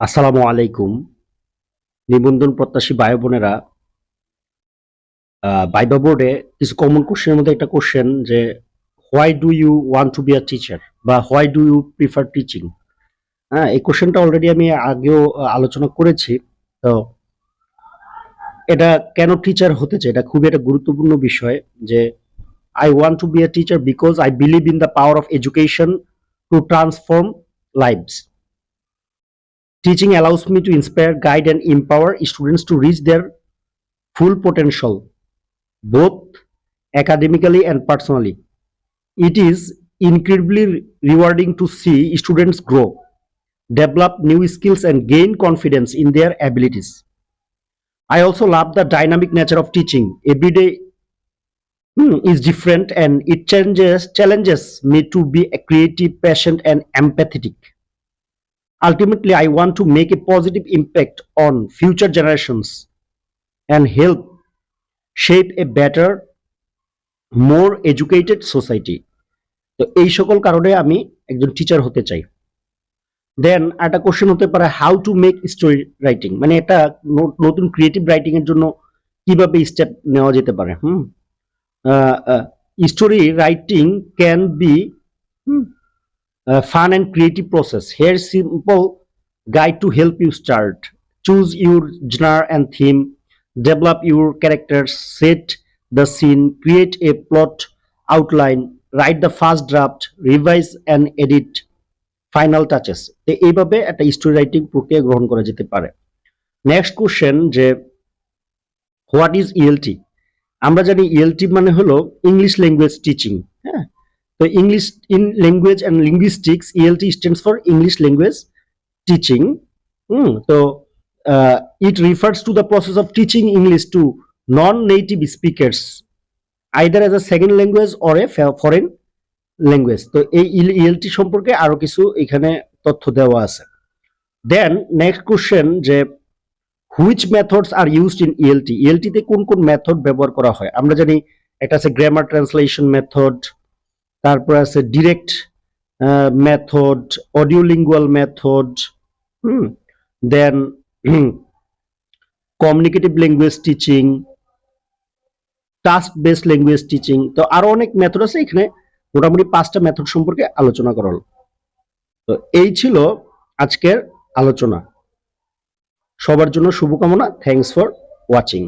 আসসালামু আলাইকুম। নিবন্ধন প্রত্যাশী ভাই বোনেরা বাইবা বোর্ডে কিছু কমন কোশ্চেনের মধ্যে একটা কোশ্চেন যে why do you want to be a teacher বা why do you prefer teaching হ্যাঁ এই কোশ্চেনটা অলরেডি আমি আগেও আলোচনা করেছি। তো এটা কেন টিচার হতে চাই? এটা খুবই একটা গুরুত্বপূর্ণ বিষয় যে I want to be a teacher because I believe in the power of education to transform lives Teaching allows me to inspire, guide, and empower students to reach their full potential, both academically and personally. It is incredibly rewarding to see students grow, develop new skills, and gain confidence in their abilities. I also love the dynamic nature of teaching. Every day hmm, is different and it challenges me to be creative, patient, and empathetic. ultimately I want to make a positive impact on future generations and help shape a better more educated society তো এই সকল কারণে আমি একজন teacher হতে চাই। দেন একটা question হতে পারে how to make story writing মানে এটা নতুন ক্রিয়েটিভ রাইটিং এর জন্য কীভাবে স্টেপ নেওয়া যেতে পারে, হুম? Story writing can be hmm? Fun and creative process. Here, simple guide to help you start. Choose your genre and theme. Develop your characters. Set the scene. Create a plot outline. Write the first draft. Revise and edit. Final touches এইভাবে একটা story writing প্রক্রিয়া গ্রহণ করা যেতে পারে next question যে what is ELT আমরা জানি ইএলটি মানে হলো ইংলিশ ল্যাঙ্গুয়েজ টিচিং হ্যাঁ তো English in language and linguistics ELT stands for English language teaching hmm তো it refers to the process of teaching English to non native speakers either as a second language or a foreign language তো এই ELT সম্পর্কে আরও কিছু এখানে তথ্য দেওয়া আছে। দেন নেক্সট কোশ্চেন যে which methods are used in ELT ELT তে কোন কোন মেথড ব্যবহার করা হয়? আমরা জানি, একটা আছে গ্রামার ট্রান্সলেশন মেথড তারপর আছে direct method audio lingual method hmm then communicative language teaching task based language teaching তো আরও অনেক মেথড আছে, এখানে মোটামুটি পাঁচটা মেথড সম্পর্কে আলোচনা করা হলো। তো এই ছিল আজকের আলোচনা। সবার জন্য শুভকামনা থ্যাংকস ফর ওয়াচিং